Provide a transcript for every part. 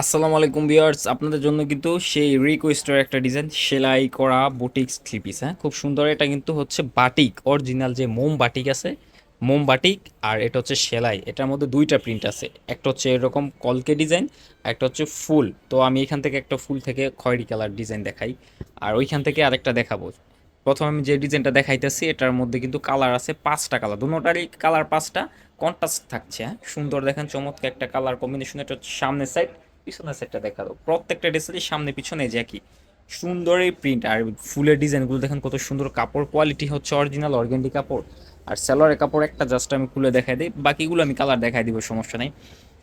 আসসালামু আলাইকুম ভিউয়ার্স, আপনাদের জন্য কিন্তু সেই রিকোয়েস্টের একটা ডিজাইন সেলাই করা বুটিক্স থ্রি পিস হ্যাঁ? খুব সুন্দর, এটা কিন্তু হচ্ছে বাটিক অরিজিনাল যে মোম বাটিক আছে, মোম বাটিক আর এটা হচ্ছে সেলাই, এটার মধ্যে দুইটা প্রিন্ট আছে, একটা হচ্ছে এরকম কলকে ডিজাইন আর একটা হচ্ছে ফুল, তো আমি এখান থেকে একটা ফুল থেকে খয়েরি কালার ডিজাইন দেখাই, আর ওইখান থেকে আরেকটা দেখাবো। প্রথমে আমি যে ডিজাইনটা দেখাইতেছি, এটার মধ্যে কিন্তু কালার আছে পাঁচটা কালার দুটোটারই কালার পাঁচটা কন্ট্রাস্ট থাকছে হ্যাঁ? সুন্দর দেখেন, চমৎকার একটা কালার কম্বিনেশন এটা হচ্ছে সামনের সাইড পিছনের সাইডটা দেখা দাও প্রত্যেকটা ড্রেসেরই সামনে পিছনে যে একই। সুন্দর এই প্রিন্ট আর ফুলের ডিজাইনগুলো দেখেন কত সুন্দর কাপড় কোয়ালিটি হচ্ছে অরিজিনাল অর্গেন্ডি কাপড়। আর স্যালোয়ারের কাপড় একটা জাস্ট আমি খুলে দেখাই দিই, বাকিগুলো আমি কালার দেখাই দিব, সমস্যা নেই।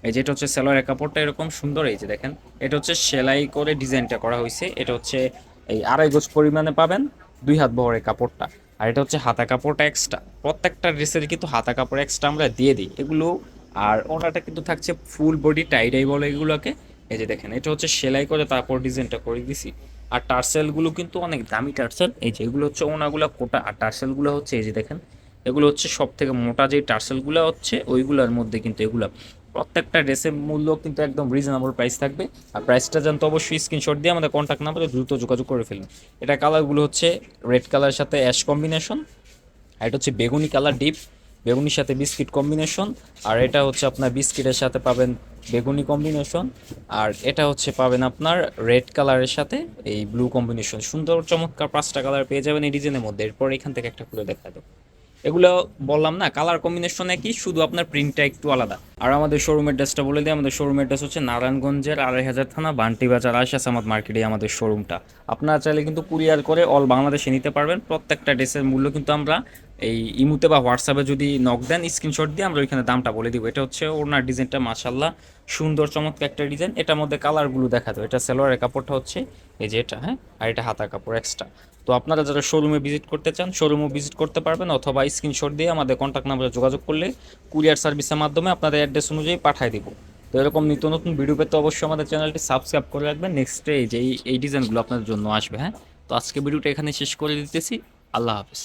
এই যেটা হচ্ছে স্যালোয়ারের কাপড়টা এরকম সুন্দর, এই যে দেখেন, এটা হচ্ছে সেলাই করে ডিজাইনটা করা হয়েছে। এটা হচ্ছে এই আড়াই গজ পরিমাণে পাবেন দুই হাত বহরের কাপড়টা। আর এটা হচ্ছে হাতা কাপড়টা এক্সট্রা প্রত্যেকটা ড্রেসের কিন্তু হাতা কাপড় এক্সট্রা আমরা দিয়ে দিই। এগুলো আর ওনাটা কিন্তু থাকছে ফুল বডি টাইডাই বলে এগুলোকে। এই যে দেখেন, এটা হচ্ছে সেলাই করে তারপর ডিজাইনটা করে দিছি। আর টার্সেলগুলো কিন্তু অনেক দামি টার্সেল এই যে এগুলো হচ্ছে ওনাগুলো কোটা, আর টার্সেলগুলো হচ্ছে এই যে দেখেন, এগুলো হচ্ছে সব থেকে মোটা যে টার্সেলগুলো হচ্ছে, ওইগুলোর মধ্যে কিন্তু এগুলো। প্রত্যেকটা ড্রেসের মূল্য কিন্তু একদম রিজনেবল প্রাইস থাকবে। আর প্রাইসটা জানতে অবশ্যই স্ক্রিনশট দিয়ে আমাদের কন্ট্যাক্ট নাম্বারে দ্রুত যোগাযোগ করে ফেলুন। এটা কালারগুলো হচ্ছে রেড কালারের সাথে অ্যাশ কম্বিনেশন আর এটা হচ্ছে বেগুনি কালার ডিপ বেগুনির সাথে বিস্কিট কম্বিনেশন, আর এটা হচ্ছে আপনার বিস্কিটের সাথে পাবেন বেগুনি কম্বিনেশন, আর এটা হচ্ছে পাবেন আপনার রেড কালারের সাথে এই ব্লু কম্বিনেশন। সুন্দর, চমৎকার পাঁচটা কালার পেয়ে যাবেন এই ডিজাইনের মধ্যে। এরপর এখান থেকে একটা খুলে দেখা দেবো। এগুলো বললাম না, কালার কম্বিনেশন একই, শুধু আপনার প্রিন্টটা একটু আলাদা। আর আমাদের শোরুম অ্যাড্রেসটা বলে দিই, আমাদের শোরুম অ্যাড্রেস হচ্ছে নারায়ণগঞ্জের আড়াই হাজার থানা, বান্টি বাজার আয়সা সামাদ মার্কেটে আমাদের শোরুমটা। আপনারা চাইলে কিন্তু কুরিয়ার করে অল বাংলাদেশে নিতে পারবেন। প্রত্যেকটা ড্রেসের মূল্য কিন্তু আমরা এই ইমুতে বা হোয়াটসঅ্যাপে যদি নক দেন স্ক্রিনশট দিয়ে আমরা ওইখানে দামটা বলে দিব। এটা হচ্ছে ওনার ডিজাইনটা মাশাল্লাহ সুন্দর, চমৎকার একটা ডিজাইন। এটার মধ্যে কালারগুলো দেখা দেবো এটা সেলোয়ারের কাপড়টা হচ্ছে এই যে এটা হ্যাঁ? আর এটা হাতার কাপড় এক্সট্রা তো আপনারা যারা শোরুমে ভিজিট করতে চান শোরুমও ভিজিট করতে পারবেন, অথবা স্ক্রিনশট দিয়ে আমাদের কন্ট্যাক্ট নাম্বারে যোগাযোগ করলে কুরিয়ার সার্ভিসের মাধ্যমে আপনাদের অ্যাড্রেস অনুযায়ী পাঠিয়ে দিব। তো এরকম নিত্য নতুন ভিডিও পেতে অবশ্যই আমাদের চ্যানেলটি সাবস্ক্রাইব করে রাখবেন। নেক্সট এই যে এই ডিজাইনগুলো আপনাদের জন্য আসবে হ্যাঁ? তো আজকে ভিডিওটা এখানে শেষ করে দিতেছি। আল্লাহ হাফিজ।